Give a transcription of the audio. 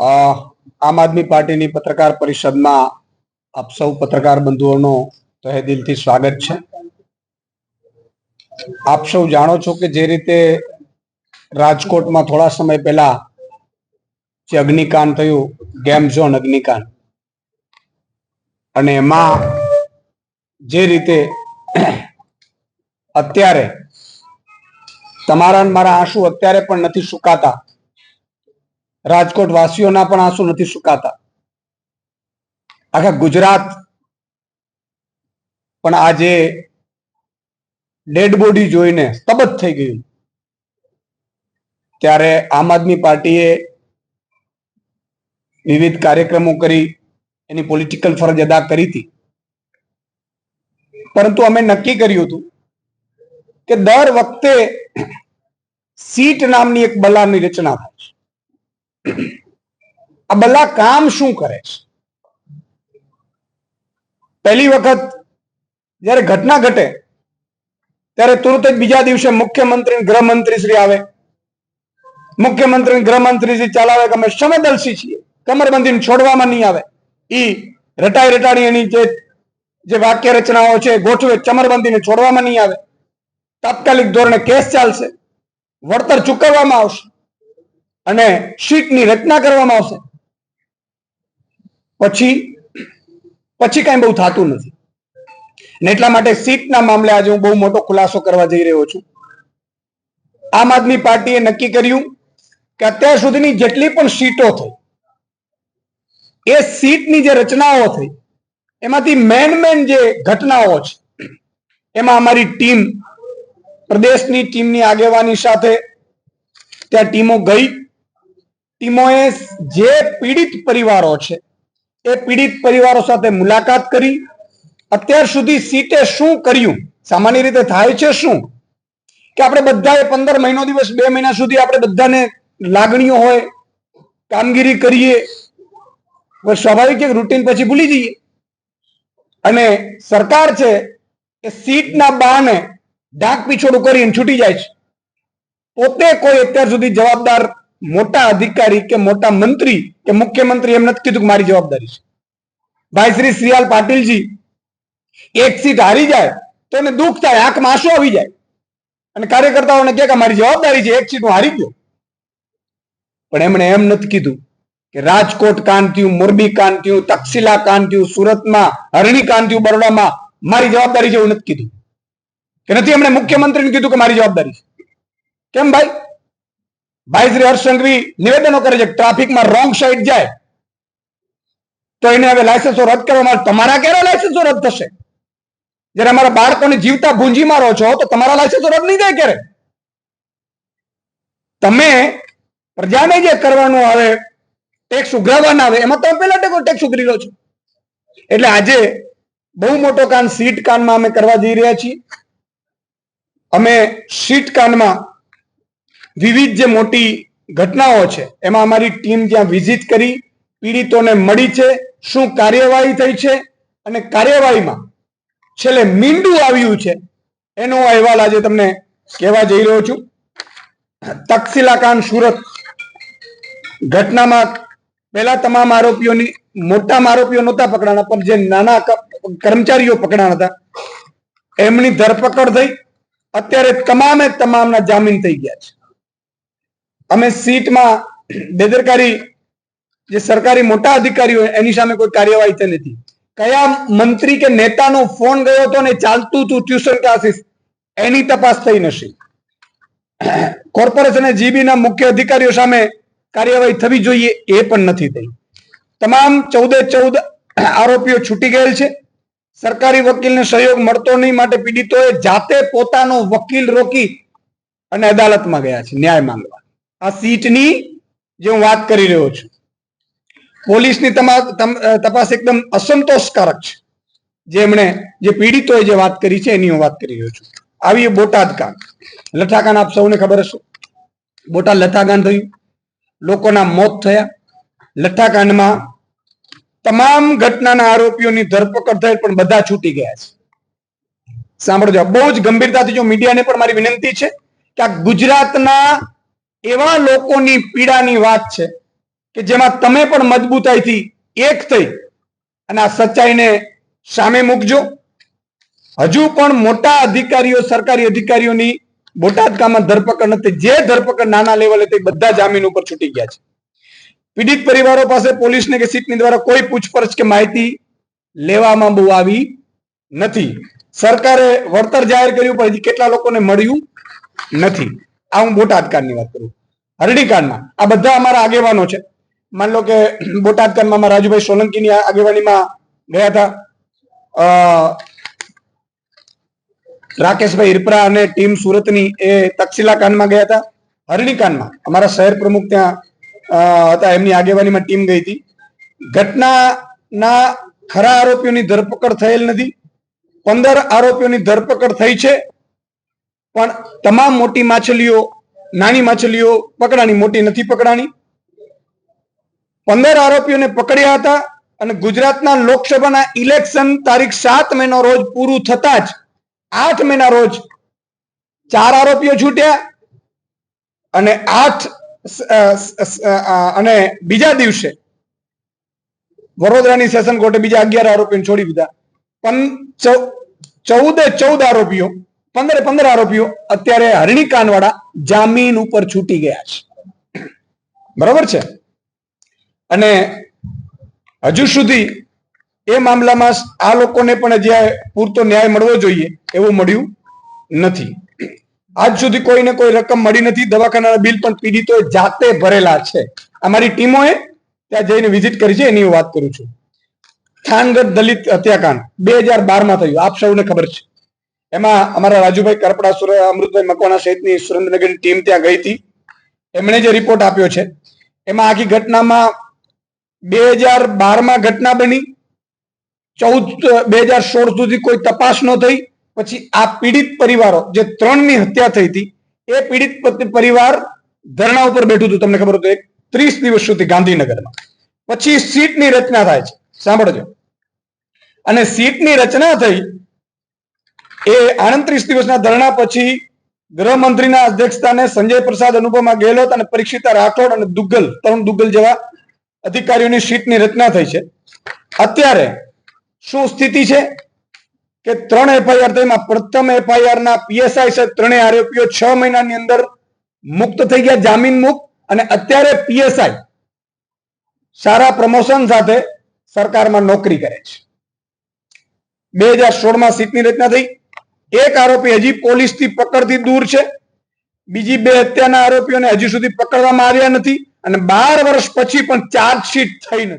આમ આદમી પાર્ટીની પત્રકાર પરિષદમાં આપ સૌ પત્રકાર બંધુઓનો તહે દિલથી સ્વાગત છે. આપ સૌ જાણો છો કે જે રીતે રાજકોટમાં થોડા સમય પહેલા જે અગ્નિકાંડ થયું, ગેમ ઝોન અગ્નિકાંડ. અને એમાં જે રીતે અત્યારે તમારા મારા આંસુ અત્યારે પણ નથી સુકાતા રાજકોટ વાસીઓના પણ આંસુ નથી સુકાતા. આખા ગુજરાત પણ આજે ડેડ બોડી જોઈને સ્તબત થઈ ગયું. ત્યારે આમ આદમી પાર્ટીએ વિવિધ કાર્યક્રમો કરી, એની પોલિટિકલ ફરજ અદા કરી હતી. પરંતુ અમે નક્કી કર્યું હતું કે દર વખતે સીટ નામની એક બલાની રચના થાય છે. આ બધા કામ શું કરે છે? પહેલી વખત જ્યારે ઘટના ઘટે, ત્યારે તુરત જ બીજા દિવસે મુખ્યમંત્રી ગૃહમંત્રી શ્રી આવે. મુખ્યમંત્રી ગૃહમંત્રી શ્રી ચલાવે કે અમે સમયદર્શી છીએ કમરબંધી છોડવામાં નહીં આવે. ઈ રટાઈ રટાડી એની જે જે વાક્ય રચનાઓ છે, ગોઠવે, ચમરબંધીને છોડવામાં નહીં આવે. તાત્કાલિક ધોરણે કેસ ચાલશે. વળતર ચૂકવવામાં આવશે. અને શીટની રચના કરવામાં આવશે. પછી પછી કઈ બહુ થતું નથી. ને એટલા માટે સીટના મામલે આજે હું બહુ મોટો ખુલાસો કરવા જઈ રહ્યો છું. આમ આદમી પાર્ટીએ નક્કી કર્યું કે અત્યાર સુધીની જેટલી પણ સીટો થઈ, એ સીટની જે રચનાઓ થઈ, એમાંથી મેન મેન જે ઘટનાઓ છે, એમાં અમારી ટીમ, પ્રદેશની ટીમની આગેવાની સાથે, ત્યાં ટીમો ગઈ. ટીમોએ જે પીડિત પરિવારો છે, એ પીડિત પરિવારો સાથે મુલાકાત કરી, અત્યાર સુધી સીટે શું કર્યું? સામાન્ય રીતે થાય છે શું? કે આપણે બધાએ પંદર મહિનો દિવસ બે મહિના સુધી આપણે બધાને લાગણીઓ હોય, કામગીરી કરીએ સ્વાભાવિક એક રૂટીન પછી ભૂલી જઈએ. અને સરકાર છે એ સીટના બહાને ઢાંક પીછોડું કરીને છૂટી જાય છે. પોતે કોઈ અત્યાર સુધી જવાબદાર મોટા અધિકારી કે મોટા મંત્રી કે મુખ્યમંત્રી એમ નથી કીધું કે મારી જવાબદારી છે. ભાઈ શ્રી શ્રીયાલ પાટીલજી, એક સીટ હારી જાય તો એને દુઃખ થાય, આંખમાં આંસુ આવી જાય. અને કાર્યકર્તાઓને કે મારી જવાબદારી છે, એક સીટ હું હારી ગયો. પણ એમણે એમ નથી કીધું કે રાજકોટ કાંતિયું, મોરબી કાંતિયું, તક્ષિલા કાંતિયું, સુરતમાં, હરણી કાંતિયું, બરોડામાં મારી જવાબદારી છે એવું નથી કીધું. કે નથી એમણે મુખ્યમંત્રીને કીધું કે મારી જવાબદારી છે. કેમ ભાઈ? ભાઈ શ્રી હર્ષ નિવેદનો કરે છે ટ્રાફિકમાં રોંગ સાઈડ જાય, તો એને હવે લાયસન્સો રદ કરવામાં આવે. તમારા ક્યારે લાયસન્સો રદ થશે? જ્યારે અમારા બાળકોને જીવતા ભૂંજી મારો છો, તો તમારા લાયસન્સો રદ નહીં થાય ક્યારે? તમે પ્રજાને જે કરવાનું આવે ટેક્સ ઉઘરાવવાના આવે, એમાં તમે પેલા ટેકો ટેક્સ ઉઘરી લો છો. એટલે આજે બહુ મોટો કાન સીટ કાનમાં અમે કરવા જઈ રહ્યા છીએ. અમે સીટ કાનમાં વિવિધ જે મોટી ઘટનાઓ છે, એમાં અમારી ટીમ ત્યાં વિઝિટ કરી, પીડિતોને મળી છે, શું કાર્યવાહી થઈ છે અને કાર્યવાહીમાં છેલ્લે મીંડું આવ્યું છે, એનો અહેવાલ આજે તમને કહેવા જઈ રહ્યો છું. તક્ષશિલા સુરત ઘટનામાં પહેલા તમામ આરોપીઓની મોટા આરોપીઓ નહોતા પકડાણા, પણ જે નાના કર્મચારીઓ પકડાણા હતા, એમની ધરપકડ થઈ. અત્યારે તમામે તમામના જામીન થઈ ગયા છે. અમે સીટમાં બેદરકારી, જે સરકારી મોટા અધિકારીઓ એની સામે કોઈ કાર્યવાહી થઈ નથી. કયા મંત્રી કે નેતાનો ફોન ગયો હતો ને ચાલતું હતું ટ્યુશન ક્લાસીસ, એની તપાસ થઈ નથી. કોર્પોરેશન જીબી ના મુખ્ય અધિકારીઓ સામે કાર્યવાહી થવી જોઈએ એ પણ નથી થઈ. તમામ ચૌદે ચૌદ આરોપીઓ છૂટી ગયેલ છે. સરકારી વકીલને સહયોગ મળતો નહીં માટે પીડિતોએ જાતે પોતાનો વકીલ રોકી અને અદાલતમાં ગયા છે, ન્યાય માંગવા. આ સીટની જે હું વાત કરી રહ્યો છું, પોલીસની તપાસ એકદમ અસંતોષકારક છે. જે એમણે જે પીડિતોએ જે વાત કરી છે એની હું વાત કરી રહ્યો છું. આવી બોટાદ કાંડ લઠાકાંડ આપ સૌને ખબર હશે. બોટાદ લઠાકાંડ થયું. લોકોના મોત થયા. લઠ્ઠાકાંડમાં તમામ ઘટનાના આરોપીઓની ધરપકડ થઈ પણ બધા છૂટી ગયા છે. સાંભળજો બહુ જ ગંભીરતાથી જો મીડિયાને પણ મારી વિનંતી છે કે આ ગુજરાતના એવા લોકોની પીડાની વાત છે કે જેમાં તમે પણ મજબૂતાઈથી એક થઈ અને આ સચ્ચાઈને સામે મૂકજો. હજુ પણ મોટા અધિકારીઓ, સરકારી અધિકારીઓની બોટાદ ગામમાં ધરપકડ નથી. જે ધરપકડ નાના લેવલે તે બધા જામીન ઉપર છૂટી ગયા છે. પીડિત પરિવારો પાસે પોલીસને કે સીટની દ્વારા કોઈ પૂછપરછ કે માહિતી લેવામાં બહુ આવી નથી. સરકારે વળતર જાહેર કર્યું, પણ હજી કેટલા લોકોને મળ્યું નથી. આ હું બોટાદ કાંડની વાત કરું. હરડી કાંડમાં આ બધા અમારા આગેવાનો છે. માન લો કે બોટાદ કાંડમાં અમારા રાજુભાઈ સોલંકીની આગેવાનીમાં ગયા હતા. રાકેશભાઈ હિરપરા અને ટીમ સુરતની એ તક્ષિલા કાંડમાં ગયા હતા. હરણી કાંડમાં અમારા શહેર પ્રમુખ ત્યાં હતા. એમની આગેવાનીમાં ટીમ ગઈ હતી. ઘટનાના ખરા આરોપીઓની ધરપકડ થયેલ નથી. પંદર આરોપીઓની ધરપકડ થઈ છે. પણ તમામ મોટી માછલીઓ, નાની માછલીઓ પકડાણી મોટી નથી પકડાણી પંદર આરોપીઓને પકડ્યા હતા અને ગુજરાતના લોકસભાના ઇલેક્શન તારીખ સાત મેના રોજ પૂરું થતા જ આઠ મેના રોજ ચાર આરોપીઓ છૂટ્યા અને આઠ અને બીજા દિવસે વડોદરાની સેશન કોર્ટે બીજા અગિયાર આરોપીઓને છોડી દીધા. પણ ચૌદે ચૌદ આરોપીઓ પંદરે પંદર આરોપીઓ અત્યારે હરણી કાનવાડા જામીન ઉપર છૂટી ગયા છે. બરાબર છે? અને હજુ સુધી એ મામલામાં આ લોકોને પણ જે પૂરતો ન્યાય મળવો જોઈએ એવું મળ્યું નથી. આજ સુધી કોઈને કોઈ રકમ મળી નથી. દવાખાનાના બિલ પણ પીડિતો જાતે ભરેલા છે. અમારી ટીમોએ ત્યાં જઈને વિઝિટ કરી છે, એની વાત કરું છું. થાનગઢ દલિત હત્યાકાંડ બે હજાર બારમાં થયું. આપ સૌને ખબર છે. એમાં અમારા રાજુભાઈ કરપડા સુર અમૃતભાઈ મકવાણા સહિતની સુરેન્દ્રનગરની ટીમ ત્યાં ગઈ હતી. એમણે જે રિપોર્ટ આપ્યો છે, એમાં આખી ઘટનામાં બે હજાર બારમાં ઘટના બની, ચૌદ, બે હજાર સોળ સુધી કોઈ તપાસ ન થઈ, પછી આ પીડિત પરિવારો જે ત્રણની હત્યા થઈ હતી, એ પીડિત પરિવાર ધરણા ઉપર બેઠું હતું, તમને ખબર હતું એક ત્રીસ દિવસ સુધી ગાંધીનગરમાં. પછી સીટની રચના થાય છે, સાંભળજો. અને સીટની રચના થઈ એ આડત્રીસ દિવસના ધરણા પછી ગૃહમંત્રીના અધ્યક્ષસ્થાને સંજય પ્રસાદ અનુપમા ગેહલોત અને પરીક્ષિતા રાઠોડ અને દુગ્ગલ, તરુણ દુગ્ગલ જેવા અધિકારીઓની સીટની રચના થઈ છે. અત્યારે શું સ્થિતિ છે? કે ત્રણ એફઆઈઆર થઈમાં પ્રથમ એફઆઈઆર ના પીએસઆઈ સાહેબ ત્રણેય આરોપીઓ છ મહિનાની અંદર મુક્ત થઈ ગયા, જામીન મુક્ત, અને અત્યારે પીએસઆઈ સારા પ્રમોશન સાથે સરકારમાં નોકરી કરે છે. બે હજાર સોળમાં સીટની રચના થઈ. એક આરોપી હજી પોલીસથી પકડથી દૂર છે. બીજી બે હત્યાના આરોપીઓને હજી સુધી પકડવામાં આવ્યા નથી અને બાર વર્ષ પછી પણ ચાર્જશીટ થઈ નથી.